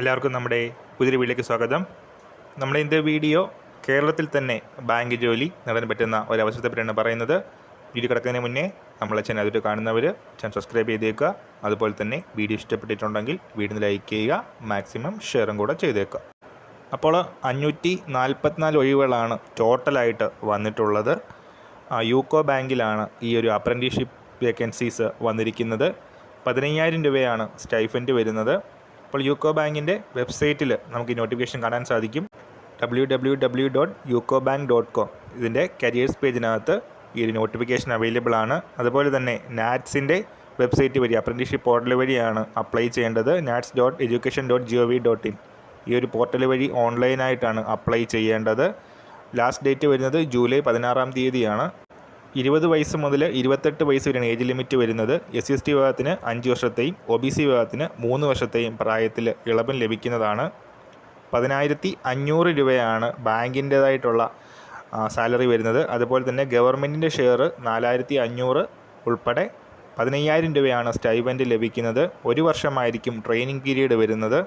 എല്ലാവർക്കും നമ്മുടെ പുതിയൊരു വീഡിയോയ്ക്ക് സ്വാഗതം. നമ്മുടെ ഇന്നത്തെ വീഡിയോ കേരളത്തിൽ തന്നെ ബാങ്ക് ജോലി നേടാൻ പറ്റുന്ന ഒരവസരത്തെപ്പറ്റിയാണ് പറയുന്നത്. വീഡിയോ കിടക്കുന്നതിന് മുന്നേ നമ്മളെ ചാനൽ അതിട്ട് കാണുന്നവർ ചാനൽ സബ്സ്ക്രൈബ് ചെയ്തേക്കുക. അതുപോലെ തന്നെ വീഡിയോ ഇഷ്ടപ്പെട്ടിട്ടുണ്ടെങ്കിൽ വീഡിയോ ലൈക്ക് ചെയ്യുക മാക്സിമം ഷെയറും കൂടെ ചെയ്തേക്കുക. അപ്പോൾ അഞ്ഞൂറ്റി നാൽപ്പത്തിനാല് ഒഴിവുകളാണ് ടോട്ടലായിട്ട് വന്നിട്ടുള്ളത്. യൂക്കോ ബാങ്കിലാണ് ഈ ഒരു അപ്രന്റീഷിപ്പ് വേക്കൻസീസ് വന്നിരിക്കുന്നത്. പതിനയ്യായിരം രൂപയാണ് സ്റ്റൈഫന്റ് വരുന്നത്. അപ്പോൾ യൂക്കോ ബാങ്കിന്റെ വെബ്സൈറ്റിൽ നമുക്ക് ഈ നോട്ടിഫിക്കേഷൻ കാണാൻ സാധിക്കും. W W W dot UCO bank dot com ഇതിന്റെ കരിയേഴ്സ് പേജിനകത്ത് ഈ ഒരു നോട്ടിഫിക്കേഷൻ അവൈലബിൾ ആണ്. അതുപോലെ തന്നെ നാറ്റ്സിന്റെ വെബ്സൈറ്റ് വഴി അപ്രന്റീഷിപ്പ് പോർട്ടൽ വഴിയാണ് അപ്ലൈ ചെയ്യേണ്ടത്. NATS dot education dot G O V dot in ഈ ഒരു പോർട്ടൽ വഴി ഓൺലൈനായിട്ടാണ് അപ്ലൈ ചെയ്യേണ്ടത്. ലാസ്റ്റ് ഡേറ്റ് വരുന്നത് ജൂലൈ പതിനാറാം തീയതിയാണ്. ഇരുപത് വയസ്സ് മുതൽ ഇരുപത്തെട്ട് വയസ്സ് വരെയാണ് ഏജ് ലിമിറ്റ് വരുന്നത്. എസ് സി എസ് ടി വിഭാഗത്തിന് അഞ്ച് വർഷത്തെയും ഒ ബി സി വിഭാഗത്തിന് മൂന്ന് വർഷത്തെയും പ്രായത്തിൽ ഇളവും ലഭിക്കുന്നതാണ്. പതിനായിരത്തി അഞ്ഞൂറ് രൂപയാണ് ബാങ്കിന്റേതായിട്ടുള്ള സാലറി വരുന്നത്. അതുപോലെ തന്നെ ഗവൺമെന്റിന്റെ ഷെയർ നാലായിരത്തി അഞ്ഞൂറ് ഉൾപ്പെടെ പതിനയ്യായിരം രൂപയാണ് സ്റ്റൈബൻഡ് ലഭിക്കുന്നത്. ഒരു വർഷമായിരിക്കും ട്രെയിനിങ് പീരീഡ് വരുന്നത്.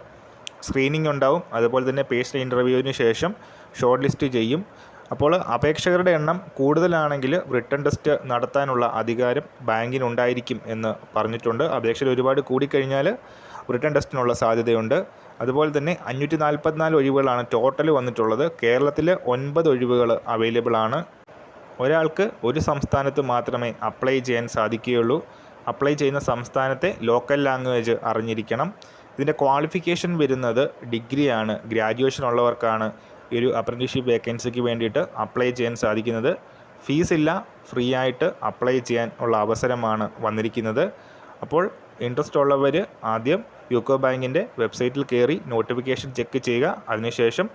സ്ക്രീനിങ് ഉണ്ടാവും. അതുപോലെ തന്നെ പേഴ്സണൽ ഇന്റർവ്യൂവിന് ശേഷം ഷോർട്ട് ലിസ്റ്റ് ചെയ്യും. അപ്പോൾ അപേക്ഷകരുടെ എണ്ണം കൂടുതലാണെങ്കിൽ റിട്ടേൺ ടെസ്റ്റ് നടത്താനുള്ള അധികാരം ബാങ്കിനുണ്ടായിരിക്കും എന്ന് പറഞ്ഞിട്ടുണ്ട്. അപേക്ഷകൾ ഒരുപാട് കൂടിക്കഴിഞ്ഞാൽ റിട്ടേൺ ടെസ്റ്റിനുള്ള സാധ്യതയുണ്ട്. അതുപോലെ തന്നെ അഞ്ഞൂറ്റി നാൽപ്പത്തിനാല് ഒഴിവുകളാണ് ടോട്ടൽ വന്നിട്ടുള്ളത്. കേരളത്തിൽ ഒൻപത് ഒഴിവുകൾ അവൈലബിൾ ആണ്. ഒരാൾക്ക് ഒരു സംസ്ഥാനത്ത് മാത്രമേ അപ്ലൈ ചെയ്യാൻ സാധിക്കുകയുള്ളൂ. അപ്ലൈ ചെയ്യുന്ന സംസ്ഥാനത്തെ ലോക്കൽ ലാംഗ്വേജ് അറിഞ്ഞിരിക്കണം. ഇതിന്റെ ക്വാളിഫിക്കേഷൻ വരുന്നത് ഡിഗ്രിയാണ് ഗ്രാജുവേഷൻ ഉള്ളവർക്കാണ് ഈ ഒരു അപ്രന്റീഷിപ്പ് വേക്കൻസിക്ക് വേണ്ടിയിട്ട് അപ്ലൈ ചെയ്യാൻ സാധിക്കുന്നത്. ഫീസില്ല ഫ്രീ ആയിട്ട് അപ്ലൈ ചെയ്യാൻ ഉള്ള അവസരമാണ് വന്നിരിക്കുന്നത്. അപ്പോൾ ഇൻട്രസ്റ്റ് ഉള്ളവർ ആദ്യം യൂക്കോ ബാങ്കിന്റെ വെബ്സൈറ്റിൽ കയറി നോട്ടിഫിക്കേഷൻ ചെക്ക് ചെയ്യുക. അതിനുശേഷം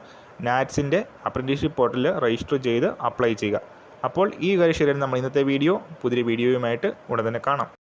നാറ്റ്സിന്റെ അപ്രന്റീഷിപ്പ് പോർട്ടലിൽ രജിസ്റ്റർ ചെയ്ത് അപ്ലൈ ചെയ്യുക. അപ്പോൾ ഈ കാര്യം ശരിയാണ് നമ്മൾ ഇന്നത്തെ വീഡിയോ പുതിയ വീഡിയോയുമായിട്ട് ഉടൻ തന്നെ കാണാം.